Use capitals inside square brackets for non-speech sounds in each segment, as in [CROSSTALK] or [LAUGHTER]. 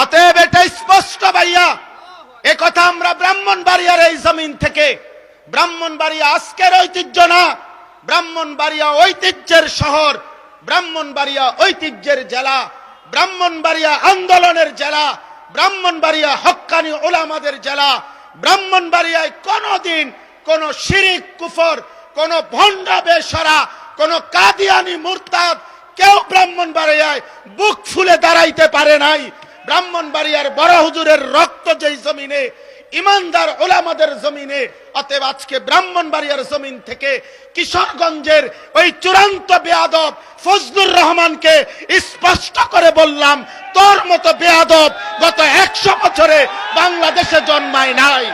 অতএব এটা স্পষ্ট ভাইয়া। কথা আমরা ব্রাহ্মণবাড়িয়ার এই জমিন থেকে। ব্রাহ্মণবাড়িয়া আজকের ঐতিহ্য না। ব্রাহ্মণবাড়িয়া ঐতিহ্যের শহর। ব্রাহ্মণবাড়িয়া ঐতিহ্যের জেলা। ব্রাহ্মণবাড়িয়া আন্দোলনের জেলা। ব্রাহ্মণবাড়িয়া হক্কানি ওলামাদের জেলা। ব্রাহ্মণবাড়িয়ায় কোনোদিন কোন শিরিক, কুফর, কোন ভণ্ড বেসরা কোন কাদিয়ানি, মুরতাদ কেউ ব্রাহ্মণবাড়িয়ায় বুক ফুলে দাঁড়াইতে পারে নাই। ব্রাহ্মণবাড়িয়ার বড় হুজুরের রক্ত যেই জমিনে, ইমানদার ওলামাদের জমিনে, অতএব আজকে ব্রাহ্মণবাড়িয়ার জমিন থেকে কিশোরগঞ্জের ওই চূড়ান্ত বেয়াদব ফজলুর রহমানকে স্পষ্ট করে বললাম, তোর মতো বেয়াদব গত একশো বছরে বাংলাদেশে জন্মায় নাই।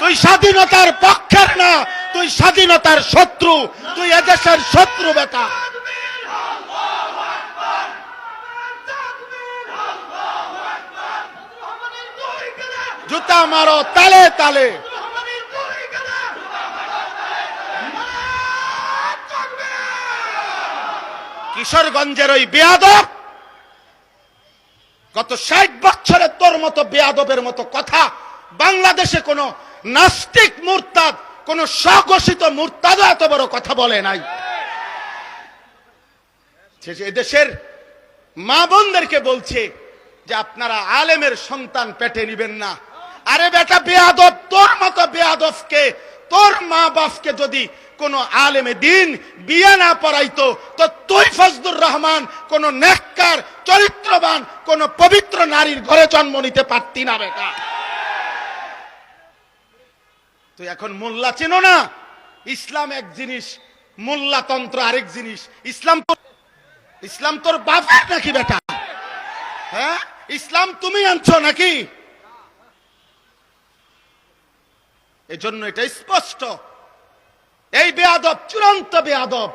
তুই স্বাধীনতার পক্ষের না, তুই স্বাধীনতার শত্রু, তুই এদেশের শত্রু বেটা। জুতা মারো, তালে তালে। কিশোরগঞ্জের ওই বেয়াদব, গত ষাট বছরে তোর মতো বেয়াদবের মতো কথা বাংলাদেশে কোনো নাস্তিক মুরতাদ, কোন স্বঘোষিত মুরতাদও এত বড় কথা বলে নাই। শেষে এদেশের মা বোনদেরকে বলছে যে আপনারা আলেমের সন্তান পেটে নিবেন না। আরে বেটা, বেয়াদব, তোর মতো বেয়াদবকে, তোর মা বাপকে যদি কোন আলেমে দিন বিয়ে না পড়াইতো, তো তুই ফজদুর রহমান কোন নেককার, চরিত্রবান, কোন পবিত্র নারীর ঘরে জন্ম নিতে পারতি না, বেটা। তুই এখন মোল্লা চেনো না? ইসলাম এক জিনিস মোল্লাতন্ত্র আরেক জিনিস। ইসলাম তো ইসলাম তোর বাপের নাকি, বেটা? হ্যাঁ? ইসলাম তুমি আনছো নাকি? এজন্য এটা স্পষ্ট। এই বেয়াদব, চূড়ান্ত বেয়াদব,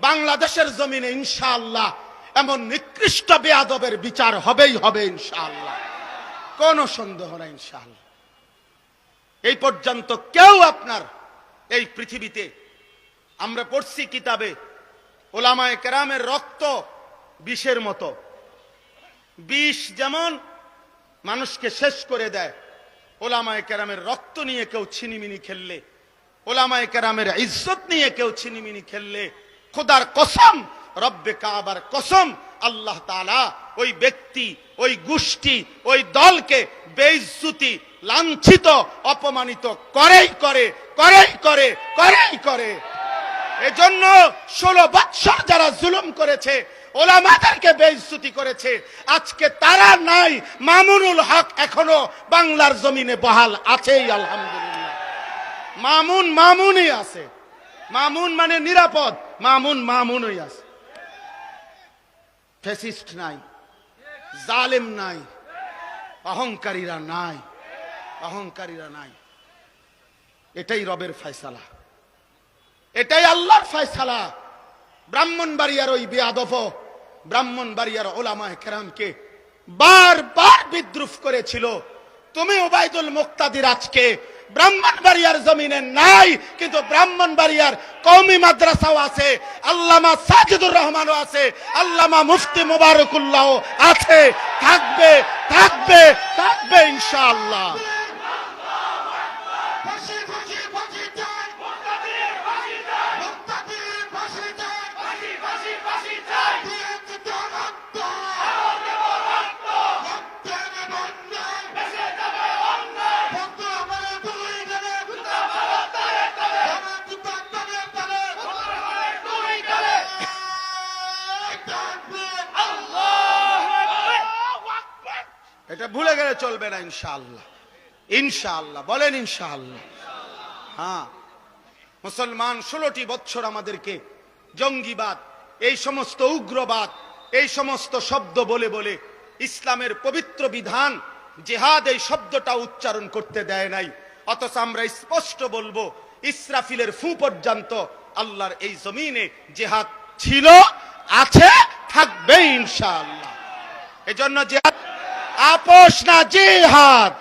বাংলাদেশের জমিনে ইনশাআল্লাহ এমন নিকৃষ্ট বেয়াদবের বিচার হবেই হবে ইনশাআল্লাহ। কোনো সন্দেহ নাই ইনশাআল্লাহ। এই পর্যন্ত কেউ আপনার এই পৃথিবীতে, আমরা পড়ছি কিতাবে, ওলামায় কেরামের রক্ত বিষের মতো। বিষ যেমন মানুষকে শেষ করে দেয় ওলামায় কেরামের রক্ত নিয়ে কেউ ছিনিমিনি খেললে, ওলামায় কেরামের ইজ্জত নিয়ে কেউ ছিনিমিনি খেললে, খোদার কসম, রব্বে কাবার কসম, আল্লাহ তালা ওই ব্যক্তি, ওই গোষ্ঠী, ওই দলকে বেইজ্জুতি, লাঞ্ছিত, অপমানিত করেই করে করেই করে করেই করে। এজন্য ষোলো বৎসর যারা জুলুম করেছে, ওলামাদেরকে বেইজ্জতি করেছে, আজকে তারা নাই, মামুনুল হক এখনও বাংলার জমিনে বহাল আছেই, আলহামদুলিল্লাহ। মামুন মামুনই আছে। মামুন মানে নিরাপদ, মামুন মামুনই আছে। ফেসিস্ট নাই, জালেম নাই, অহংকারীরা নাই অহংকারীরা নাই। এটাই রবের ফয়সালা। এটাই আল্লাহর ফয়সালা। ব্রাহ্মণবাড়িয়ার ওই বেয়াদফ ব্রাহ্মণবাড়িয়ার ওলামায় কেরামকে বারবার বিদ্রুপ করেছিল। তুমি ওবায়দুল মুক্তাদির আজকে ব্রাহ্মণবাড়িয়ার জমিনে নাই, কিন্তু ব্রাহ্মণবাড়িয়ার কৌমি মাদ্রাসাও আছে, আল্লামা সাজিদুর রহমানও আছে, আল্লামা মুফতি মুবারকুল্লাহ আছে। থাকবে থাকবে থাকবে ইনশাআল্লাহ। না ইনশাআল্লাহ। ইনশাআল্লাহ, বলেন ইনশাআল্লাহ। হ্যাঁ মুসলমান ষোলোটি বছর আমাদেরকে জঙ্গিবাদ, এই সমস্ত উগ্রবাদ, এই সমস্ত শব্দ বলে বলে ইসলামের পবিত্র বিধান, জেহাদ এই শব্দটা উচ্চারণ করতে দেয় নাই। অথচ আমরা স্পষ্ট বলব, ইসরাফিলের ফু পর্যন্ত আল্লাহর এই জমিনে জেহাদ ছিল, আছে, থাকবে ইনশাআল্লাহ। এজন্য জেহাদ আপোষ না জিহাদ।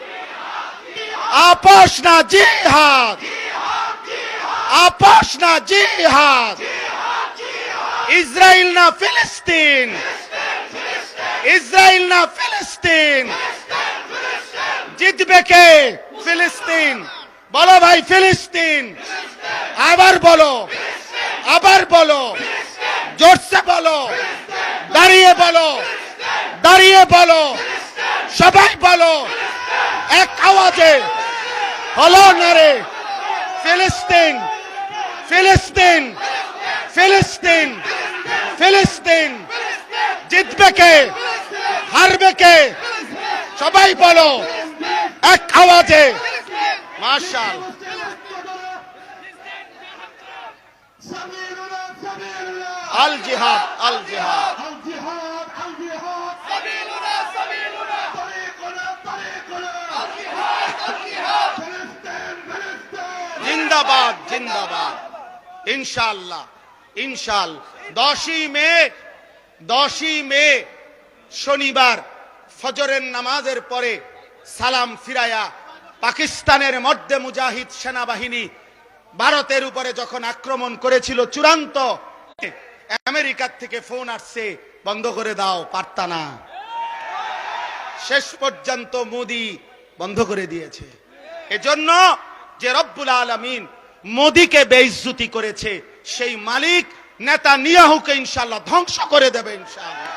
আপোষ না জিহাদ। আপোষ না জিহাদ। ইসরায়েল না ফিলিস্তিন। ইসরায়েল না ফিলিস্তিন। জিতবে কে? ফিলিস্তিন। বলো ভাই, ফিলিস্তিন। আবার বলো। আবার বলো। জোরসে বলো। দাঁড়িয়ে বলো। দাঁড়িয়ে বলো। সবাই বলো। এক আওয়াজে। হলো নারে। ফিলিস্তিন। ফিলিস্তিন। ফিলিস্তিন। ফিলিস্তিন। জিতবে কে? হারবে কে? সবাই বলো। এক আওয়াজে। মার্শাল আল জিহাদ আল জিহাদ। জিন্দাবাদ জিন্দাবাদ। ইনশাল্লাহ ইনশাল দশই মে দশই মে শনিবার ফজরের নামাজের পরে সালাম ফিরায়া পাকিস্তানের মধ্যে মুজাহিদ সেনাবাহিনী ভারতের উপরে যখন আক্রমণ করেছিল চূড়ান্ত, আমেরিকার থেকে ফোন আসছে, বন্ধ করে দাও, পারতা না। শেষ পর্যন্ত মোদি বন্ধ করে দিয়েছে। এজন্য যে রব্বুল আলমিন মোদিকে বেইজ্জুতি করেছে, সেই মালিক নেতা নিয়াহুকে ইনশাল্লাহ ধ্বংস করে দেবে ইনশাল্লাহ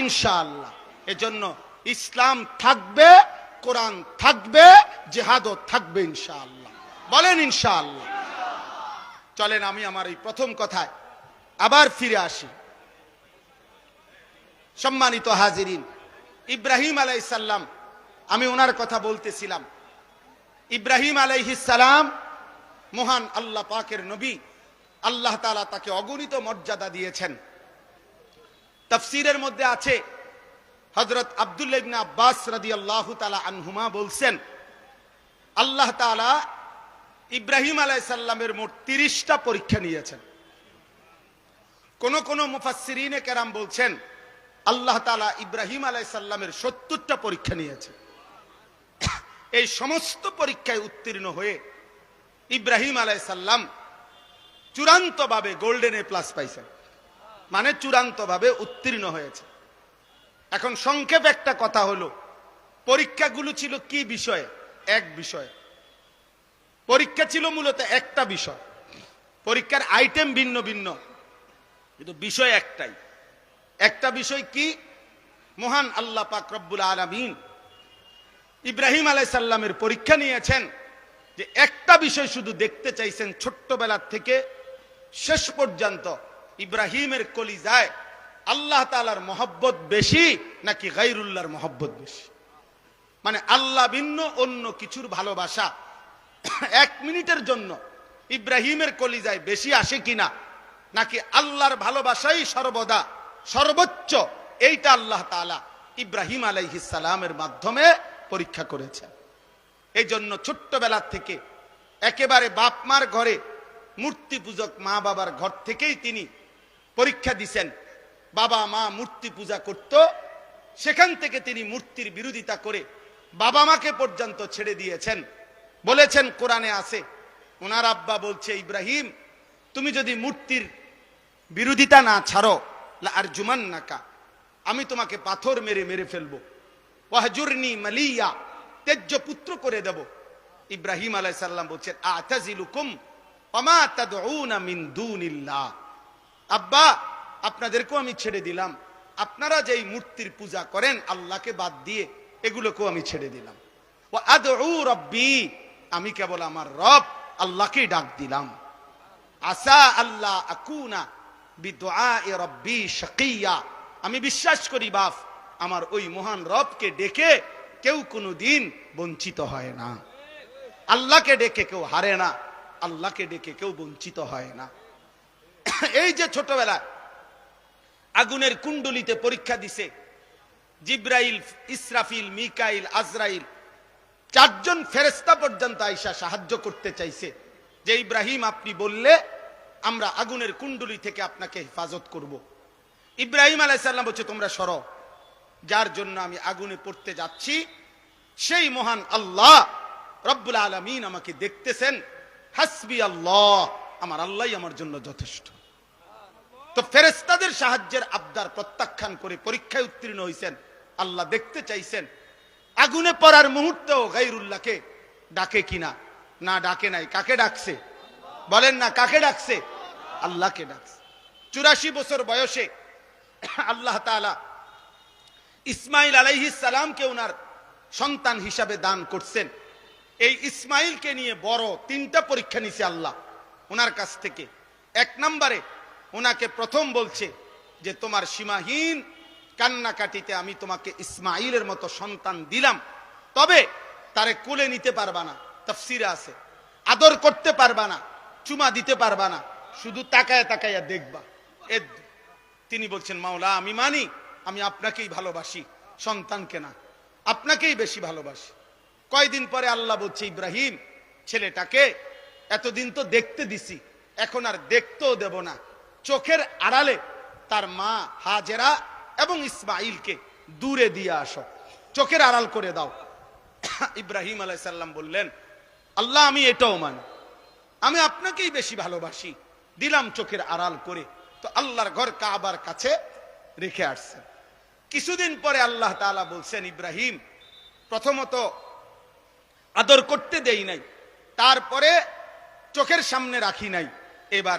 ইনশাল্লাহ এজন্য ইসলাম থাকবে, কোরআন থাকবে, জেহাদও থাকবে ইনশাআল্লাহ। বলেন ইনশাআল্লাহ। চলেন আমি আমার এই প্রথম কথায় আবার ফিরে আসি। সম্মানিত হাজিরিন, ইব্রাহিম আলাইসাল্লাম আমি ওনার কথা বলতেছিলাম। ইব্রাহিম আলাইহিসালাম মহান আল্লাহ পাকের নবী, আল্লাহ তাআলা তাকে অগণিত মর্যাদা দিয়েছেন। তফসিরের মধ্যে আছে হজরত আব্দুল্লাহ ইবনে আব্বাস রাদিয়াল্লাহু তাআলা আনহুমা বলছেন, আল্লাহ তাআলা ইব্রাহিম আলাইসাল্লামের মোট তিরিশটা পরীক্ষা নিয়েছেন। কোন কোন মুফাসসিরিনে কেরাম বলছেন, আল্লাহ তাআলা ইব্রাহিম আলাইসাল্লামের সত্তরটা পরীক্ষা নিয়েছে এই সমস্ত পরীক্ষায় উত্তীর্ণ হয়ে ইব্রাহিম আলাইসাল্লাম চূড়ান্তভাবে গোল্ডেন এ প্লাস পাইছেন। মানে চূড়ান্তভাবে উত্তীর্ণ হয়েছে। এখন সংক্ষেপ একটা কথা হলো, পরীক্ষাগুলো ছিল কি বিষয়ে? এক বিষয়ে। পরীক্ষা ছিল মূলত একটা বিষয়। পরীক্ষার আইটেম ভিন্ন ভিন্ন, কিন্তু বিষয় একটাই। একটা বিষয় কি? মহান আল্লাহ পাক রব্বুল আলামিন ইব্রাহিম আলাইসাল্লামের পরীক্ষা নিয়েছেন যে একটা বিষয় শুধু দেখতে চাইছেন ছোট্টবেলার থেকে, শেষ পর্যন্ত ইব্রাহিমের কলিজায় আল্লাহ তালার মহব্বত বেশি নাকি গাইরুল্লাহর মহব্বত বেশি? মানে আল্লাহ ভিন্ন, অন্য কিছুর ভালোবাসা [COUGHS] এক মিনিটের জন্য ইব্রাহিমের কলিজায় বেশি আসে কিনা? নাকি আল্লাহর ভালোবাসাই সর্বদা সর্বোচ্চ? এইটা আল্লাহ তাআলা ইব্রাহিম সালামের মাধ্যমে পরীক্ষা করেছেন এই জন্য ছোট্টবেলার থেকে একেবারে বাপ মার ঘরে মূর্তি পূজক মা বাবার ঘর থেকেই তিনি পরীক্ষা দিছেন। বাবা মা মূর্তি পূজা করত, সেখান থেকে তিনি মূর্তির বিরোধিতা করে বাবা মাকে পর্যন্ত ছেড়ে দিয়েছেন। বলেছেন কোরআনে আছে। ওনার আব্বা বলছে, ইব্রাহিম, তুমি যদি মূর্তির বিরোধিতা না ছাড়ো আর জুমান নাকা আমি তোমাকে পাথর মেরে মেরে ফেলব। ওয়াহজুরনি মালিয়া, তেজ্য পুত্র করে দেব। ইব্রাহিম আলাই আলাইসাল্লাম বলছেন, আতাজিলুকুম ওমা তাদউনা মিন দুনিল্লাহ। আব্বা, আপনাদেরকেও আমি ছেড়ে দিলাম। আপনারা যেই মূর্তির পূজা করেন, আল্লাহকে বাদ দিয়ে এগুলোকেও আমি ছেড়ে দিলাম। ও আদউ রব্বি আমি কেবল আমার রব আল্লাহকেই ডাক দিলাম। আসা আল্লাহ আকুনা আমি বিশ্বাস করি বাপ, আমার ওই মহান রবকে ডেকে কেউ কোনো দিন বঞ্চিত হয় না। আল্লাহকে ডেকে কেউ হারে না, আল্লাহকে ডেকে কেউ বঞ্চিত হয় না। এই যে ছোটবেলা আগুনের কুণ্ডলিতে পরীক্ষা দিছে, জিব্রাইল, ইসরাফিল, মিকাইল, আজরাইল চারজন ফেরেস্তা পর্যন্ত আইসা সাহায্য করতে চাইছে। যে ইব্রাহিম আপনি বললে, আমরা আগুনের কুণ্ডলি থেকে আপনাকে হেফাজত করব। ইব্রাহিম আলাইসাল্লাম বলছে, তোমরা সর। যার জন্য আমি আগুনে পড়তে যাচ্ছি, সেই মহান আল্লাহ রব্বুল আলমিন আমাকে দেখতেছেন। হাসবি আল্লাহ, আমার আল্লাহ আমার জন্য যথেষ্ট। তো ফেরেস্তাদের সাহায্যের আবদার প্রত্যাখ্যান করে পরীক্ষায় উত্তীর্ণ হয়েছেন আল্লাহ দেখতে চাইছেন আগুনে পড়ার মুহূর্তেও গাইরুল্লাহকে ডাকে কিনা? না, ডাকে নাই। কাকে ডাকছে? বলেন না, কাকে ডাকছে? আল্লাহকে ডাকছে। চুরাশি বছর বয়সে আল্লাহ তাআলা ইসমাইল আলাইহিস সালামকে ওনার সন্তান হিসাবে দান করছেন। এই ইসমাইলকে নিয়ে বড় তিনটা পরীক্ষা নিছে আল্লাহ ওনার কাছ থেকে। এক নম্বরে ওনাকে প্রথম বলছে যে, তোমার সীমাহীন কান্নাকাটিতে আমি তোমাকে ইসমাইলের মতো সন্তান দিলাম। তবে তারে কোলে নিতে পারবা না, তফসিরে আছে। আদর করতে পারবা না, চুমা দিতে পারবা না, শুধু তাকায় তাকায়া দেখবা। এ তিনি বলছেন, মাওলা, আমি মানি, আমি আপনাকেই ভালোবাসি, সন্তানকে না, আপনাকেই বেশি ভালোবাসি। কয়দিন পরে আল্লাহ বলছে, ইব্রাহিম, ছেলেটাকে এতদিন তো দেখতে দিছি, এখন আর দেখতেও দেব না। চোখের আড়ালে তার মা হাজেরা এবং ইসমাইলকে দূরে দিয়ে আসো। চোখের আড়াল করে দাও। [COUGHS] ইব্রাহিম আলাইসাল্লাম বললেন, আল্লাহ, আমি এটাও মানি। আমি আপনাকেই বেশি ভালোবাসি। দিলাম চোখের আড়াল করে। তো আল্লাহর ঘর কাবার কাছে রেখে আসছেন। কিছুদিন পরে আল্লাহ তাআলা বলছেন, ইব্রাহিম, প্রথমত আদর করতে দেই নাই। তারপরে চোখের সামনে রাখি নাই। এবার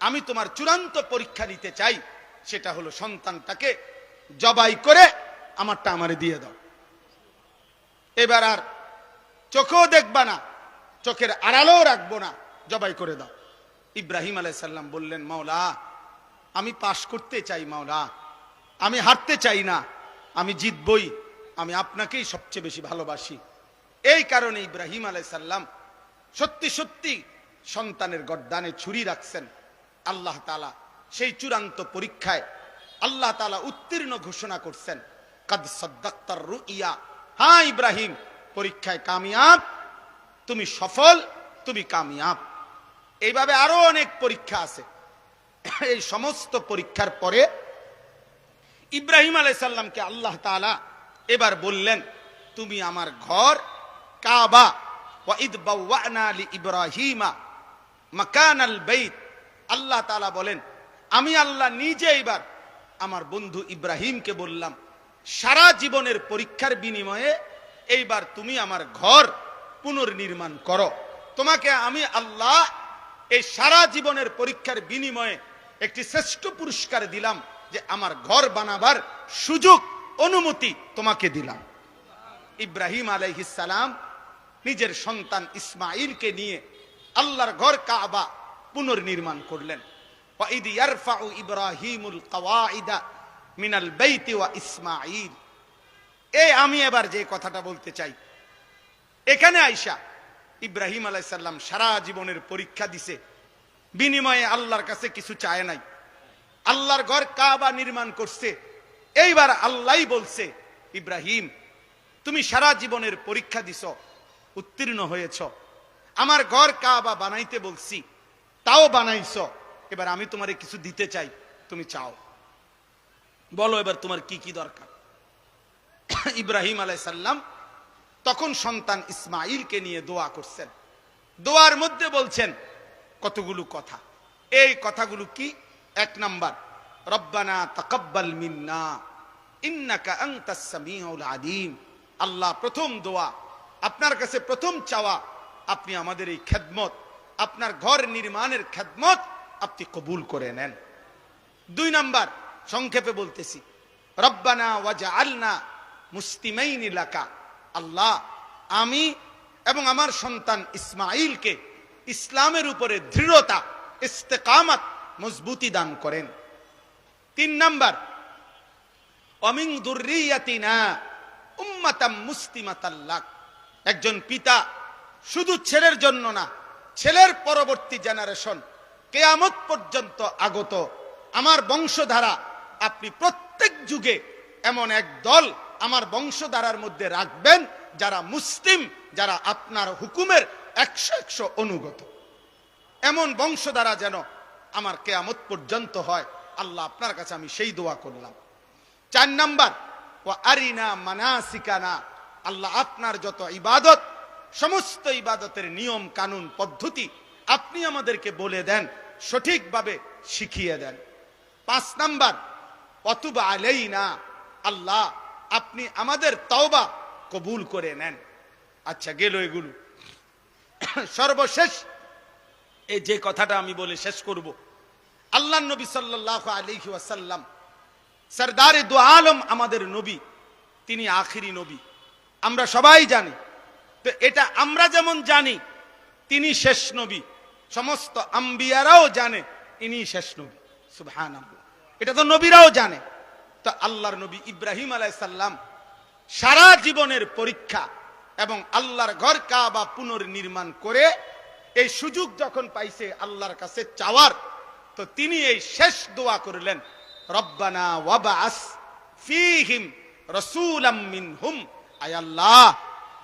আমি তোমার চূড়ান্ত পরীক্ষা নিতে চাই। সেটা হলো সন্তানটাকে জবাই করে আমারটা আমারে দিয়ে দাও। এবার আর চোখেও দেখবা না, চোখের আড়ালেও রাখব না, জবাই করে দাও। ইব্রাহিম আলাইসাল্লাম বললেন, মাওলা, আমি পাশ করতে চাই, মাওলা। আমি হারতে চাই না, আমি জিতবই, আমি আপনাকেই সবচেয়ে বেশি ভালোবাসি। এই কারণে ইব্রাহিম আলাইসাল্লাম সত্যি সত্যি সন্তানের গর্দানে ছুরি রাখছেন। আল্লাহ তালা সেই চূড়ান্ত পরীক্ষায় আল্লাহ তালা উত্তীর্ণ ঘোষণা করছেন, কাদ সদ্দাক্তার রুইয়া। হ্যাঁ ইব্রাহিম, পরীক্ষায় কামিয়াব, তুমি সফল, তুমি কামিয়াব। এইভাবে আরও অনেক পরীক্ষা আছে। এই সমস্ত পরীক্ষার পরে ইব্রাহিম আলাইসাল্লামকে আল্লাহ তাআলা এবার বললেন, তুমি আমার ঘর কাবা ইব্রাহিমা মাকানাল বাইত। আল্লাহ তালা বলেন আমি আল্লাহ নিজে এবার আমার বন্ধু ইব্রাহিমকে বললাম, সারা জীবনের পরীক্ষার বিনিময়ে এইবার তুমি আমার ঘর পুনর্নির্মাণ করো। তোমাকে আমি আল্লাহ এই সারা জীবনের পরীক্ষার বিনিময়ে একটি শ্রেষ্ঠ পুরস্কার দিলাম যে আমার ঘর বানাবার সুযোগ, অনুমতি তোমাকে দিলাম। ইব্রাহিম আলাইহিসালাম নিজের সন্তান ইসমাইলকে নিয়ে আল্লাহর ঘর কাবা পুনর্নির্মাণ করলেন। وَإِذْ يَرْفَعُ إِبْرَاهِيمُ الْقَوَاعِدَ مِنَ الْبَيْتِ وَإِسْمَاعِيلُ এই আমি এবার যে কথাটা বলতে চাই এখানে আইসা ইব্রাহিম আলাইসাল্লাম সারা জীবনের পরীক্ষা দিছে বিনিময়ে আল্লাহর কাছে কিছু চায় নাই আল্লাহর ঘর কাবা নির্মাণ করছে এইবার আল্লাহ বলছে ইব্রাহিম তুমি সারা জীবনের পরীক্ষা দিছ উত্তীর্ণ হয়েছ আমার ঘর কাবা বানাইতে বলছি তাও বানাইছ এবার আমি তোমারে কিছু দিতে চাই, তুমি চাও। বলো এবার তোমার কি কি দরকার। ইব্রাহিম আলাইসাল্লাম তখন সন্তান ইসমাইলকে নিয়ে দোয়া করছেন। দোয়ার মধ্যে বলছেন কতগুলো কথা। এই কথাগুলো কি? এক নাম্বার, রব্বানা তাকাব্বাল মিন্না, ইন্নাকা আনতাস সামিউল আলিম। আল্লাহ, প্রথম দোয়া, আপনার কাছে প্রথম চাওয়া, আপনি আমাদের এই খেদমত, আপনার ঘর নির্মাণের খেদমত আপনি কবুল করে নেন। দুই নাম্বার, সংক্ষেপে বলতেছি। রব্বানা ওয়াজআলনা মুসলিমাইন লাকা। আল্লাহ, আমি এবং আমার সন্তান ইসমাইলকে ইসলামের উপরে দৃঢ়তা, ইস্তেকামাত, মজবুতি দান করেন। তিন নাম্বার অমিং দুর্রিয়াতিনা উম্মাতাম মুসলিমাতাল্লাক একজন পিতা শুধু ছেলের জন্য না, ছেলের পরবর্তী জেনারেশন কেয়ামত পর্যন্ত আগত। আমার বংশধারা, আপনি প্রত্যেক যুগে এমন এক দল আমার বংশধারার মধ্যে রাখবেন যারা মুসলিম, যারা আপনার হুকুমের একশো একশো অনুগত। এমন বংশধারা যেন আমার কেয়ামত পর্যন্ত হয়, আল্লাহ আপনার কাছে আমি সেই দোয়া করলাম। চার নাম্বার ও আরিনা মানাসিকানা, আল্লাহ আপনার যত ইবাদত, সমস্ত ইবাদতের নিয়ম কানুন পদ্ধতি আপনি আমাদেরকে বলে দেন, সঠিকভাবে শিখিয়ে দেন। পাঁচ নাম্বার অতুবা আলেই না আল্লাহ আপনি আমাদের তওবা কবুল করে নেন। আচ্ছা গেল এগুলো। সর্বশেষ, এই যে কথাটা আমি বলে শেষ করব। আল্লাহ নবী সাল্লাহ আলহি ওয়াসাল্লাম, সরদারে দু আলম আমাদের নবী, তিনি আখিরি নবী। আমরা সবাই জানি। তো এটা আমরা যেমন জানি, তিনি শেষ নবী। সমস্ত আম্বিয়ারাও জানে ইনি শেষ নবী সুবহান এটা তো নবীরাও জানে। তো আল্লাহর নবী ইব্রাহিম আলাইসাল্লাম সারা জীবনের পরীক্ষা এবং আল্লাহর ঘর কাবা পুনর্নির্মাণ করে এই সুযোগ যখন পাইছে আল্লাহর কাছে চাওয়ার, তো তিনি এই শেষ দোয়া করলেন, রব্বানা ওয়াবাস ফিহিম রসুলাম মিনহুম। আয় আল্লাহ,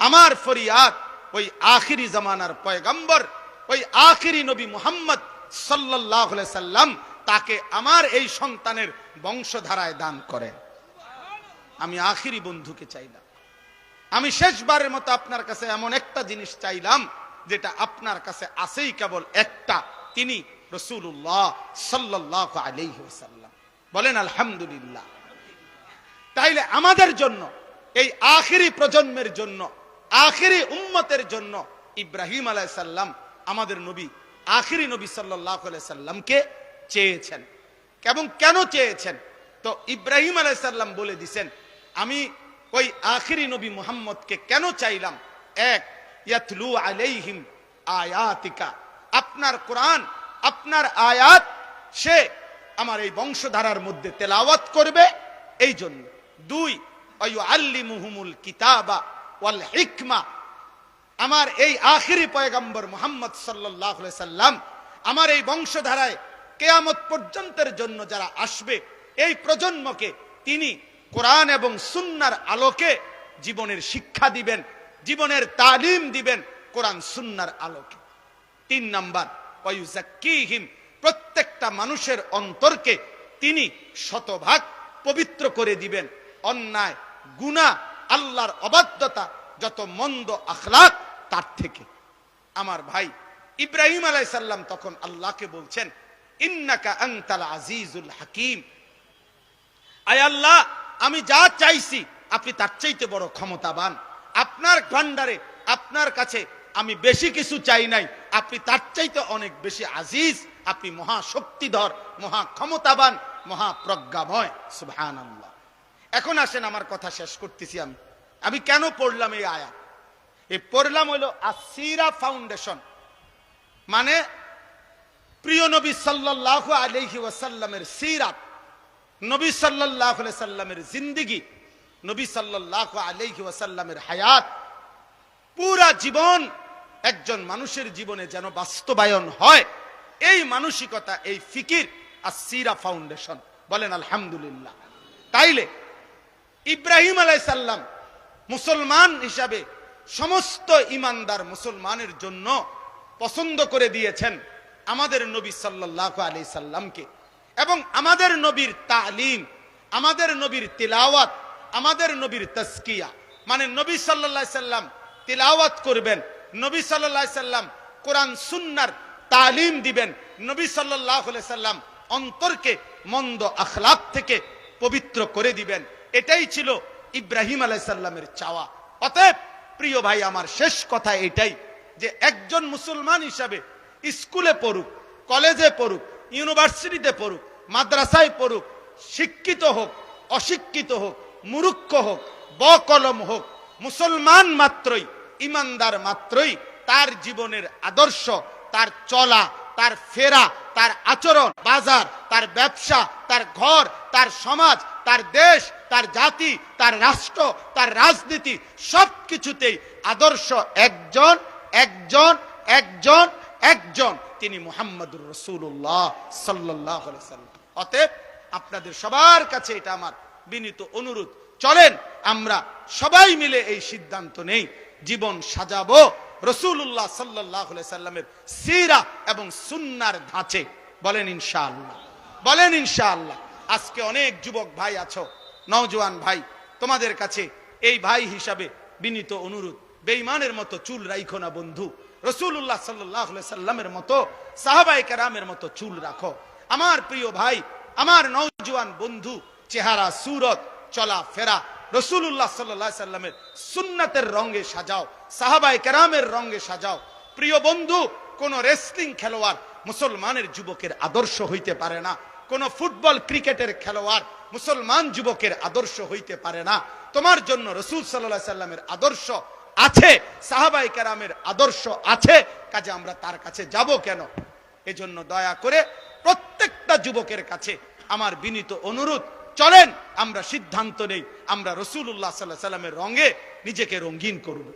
আমার ফরিয়াদ ওই আখিরি জামানার পয়গম্বর ওই আখিরি নবী মুহাম্মদ আলাইহি সাল্লাম তাকে আমার এই সন্তানের বংশধারায় দান করেন আমি আখিরি বন্ধুকে চাইলাম। আমি শেষবারের মতো আপনার কাছে এমন একটা জিনিস চাইলাম, যেটা আপনার কাছে আসেই কেবল একটা, তিনি রসুল্লাহ সাল্লাহ আলাইহি ওয়াসাল্লাম। বলেন, আলহামদুলিল্লাহ। তাইলে আমাদের জন্য, এই আখিরি প্রজন্মের জন্য, আখিরি উম্মতের জন্য ইব্রাহিম আলাইসাল্লাম আমাদের নবী, আখিরি নবী সাল্লাহ সাল্লামকে চেয়েছেন। এবং কেন চেয়েছেন? তো ইব্রাহিম আলাইসাল্লাম বলে দিছেন, আমি ওই আখিরি নবী মুহাম্মদকে কেন চাইলাম? এক, ইয়াতলু আলাইহিম আয়াতিকা। আপনার কোরআন, আপনার আয়াত, সে আমার এই বংশধারার মধ্যে তেলাওয়াত করবে এই জন্য দুই আল্লিমুহুমুল কিতাবা ওয়াল হিকমা। আমার এই আখিরি পয়গম্বর মোহাম্মদ সাল্লাহ সাল্লাম, আমার এই বংশধারায় কেয়ামত পর্যন্তের জন্য যারা আসবে, এই প্রজন্মকে তিনি কোরআন এবং সুন্নার আলোকে জীবনের শিক্ষা দিবেন, জীবনের তালিম দিবেন কোরআন সুন্নার আলোকে। তিন নাম্বার ওয়ুজাক্কিহিম প্রত্যেকটা মানুষের অন্তরকে তিনি শতভাগ পবিত্র করে দিবেন। অন্যায়, গুনাহ, আল্লাহর অবাধ্যতা, যত মন্দ আখলাক তার থেকে। আমার ভাই ইব্রাহিম আলাইসাল্লাম তখন আল্লাহকে বলছেন, ইন্নাকা আনতাল আজিজুল হাকিম। আয় আল্লাহ, আমি যা চাইছি, আপনি তার চাইতে বড় ক্ষমতাবান। আপনার ভান্ডারে, আপনার কাছে আমি বেশি কিছু চাই নাই। আপনি তার চাইতে অনেক বেশি আজিজ। আপনি মহা শক্তিধর, মহা ক্ষমতাবান, মহা প্রজ্ঞাময়। সুবহান আল্লাহ এখন আসেন, আমার কথা শেষ করতেছি আমি। আমি কেন পড়লাম এই আয়া এই পড়লাম হলো আসিরা ফাউন্ডেশন। মানে প্রিয় নবী সাল্লাল্লাহু আলাইহি ওয়াসাল্লামের সিরাত, নবী আলাইহি সাল্লামের জিন্দেগি, নবী সাল্লাল্লাহু আলাইহি ওয়াসাল্লামের হায়াত। পুরা জীবন একজন মানুষের জীবনে যেন বাস্তবায়ন হয়, এই মানসিকতা, এই ফিকির আর সিরা ফাউন্ডেশন। বলেন, আলহামদুলিল্লাহ। তাইলে ইব্রাহিম আলাইসাল্লাম মুসলমান হিসাবে সমস্ত ইমানদার মুসলমানের জন্য পছন্দ করে দিয়েছেন আমাদের নবী সাল্লাহ আলি সাল্লামকে। এবং আমাদের নবীর তালিম, আমাদের নবীর তিলাওয়াত, আমাদের নবীর তস্কিয়া মানে নবী সাল্লাহ সাল্লাম তিলাওয়াত করবেন, নবী সাল্লাহ সাল্লাম কোরআন সুন্নার তালিম দিবেন, নবী সাল্লাহ সাল্লাম অন্তরকে মন্দ আখলাক থেকে পবিত্র করে দিবেন। এটাই ছিল ইব্রাহিম আলাইসাল্লামের চাওয়া। অতএব প্রিয় ভাই, আমার শেষ কথা এটাই যে একজন মুসলমান হিসাবে স্কুলে পড়ুক, কলেজে পড়ুক, ইউনিভার্সিটিতে পড়ুক, মাদ্রাসায় পড়ুক, শিক্ষিত হোক, অশিক্ষিত হোক মুরুক্ষ হোক, বকলম হোক, মুসলমান মাত্রই, ইমানদার মাত্রই তার জীবনের আদর্শ, তার চলা, তার ফেরা, তার আচরণ, বাজার, তার ব্যবসা, তার ঘর, তার সমাজ, তার দেশ তার জাতি, তার রাষ্ট্র, তার রাজনীতি সব কিছুতেই আদর্শ একজন একজন একজন একজন। তিনি মুহাম্মদুর রসুল্লাহ সাল্লাহ অতএব আপনাদের সবার কাছে এটা আমার বিনীত অনুরোধ। চলেন, আমরা সবাই মিলে এই সিদ্ধান্ত নেই। জীবন সাজাবো রসুল্লাহ সাল্লাহ সাল্লামের সিরা এবং সুন্নার ধাঁচে। বলেন ইনশাআল্লাহ। বলেন ইনশাআল্লাহ। আজকে অনেক যুবক ভাই আছো। নওজোয়ান ভাই, তোমাদের কাছে এই ভাই হিসাবে বিনীত অনুরোধ। বেইমানের মতো চুল রাইখো না বন্ধু। রসুল্লাহ সাল্লাহ সাল্লামের মতো সাহাবাই কারামের মতো চুল রাখো। আমার প্রিয় ভাই, আমার নওজোয়ান বন্ধু, চেহারা, সুরত চলা ফেরা রসুল্লাহ সাল্লাহ সাল্লামের সুন্নাতের রঙে সাজাও সাহাবাই কেরামের রঙে সাজাও। প্রিয় বন্ধু, কোন রেসলিং খেলোয়াড় মুসলমানের যুবকের আদর্শ হইতে পারে না। কোন ফুটবল ক্রিকেটের খেলোয়াড় মুসলমান যুবকের আদর্শ হইতে পারে না। তোমার জন্য রসুল সাল্লাহ সাল্লামের আদর্শ আছে সাহাবাই কেরামের আদর্শ আছে, কাজে আমরা তার কাছে যাব কেন? এজন্য দয়া করে প্রত্যেকটা যুবকের কাছে আমার বিনীত অনুরোধ, চলেন আমরা সিদ্ধান্ত নেই, আমরা রসুল্লাহ সাল্লাহ সাল্লামের রঙে নিজেকে রঙিন করব।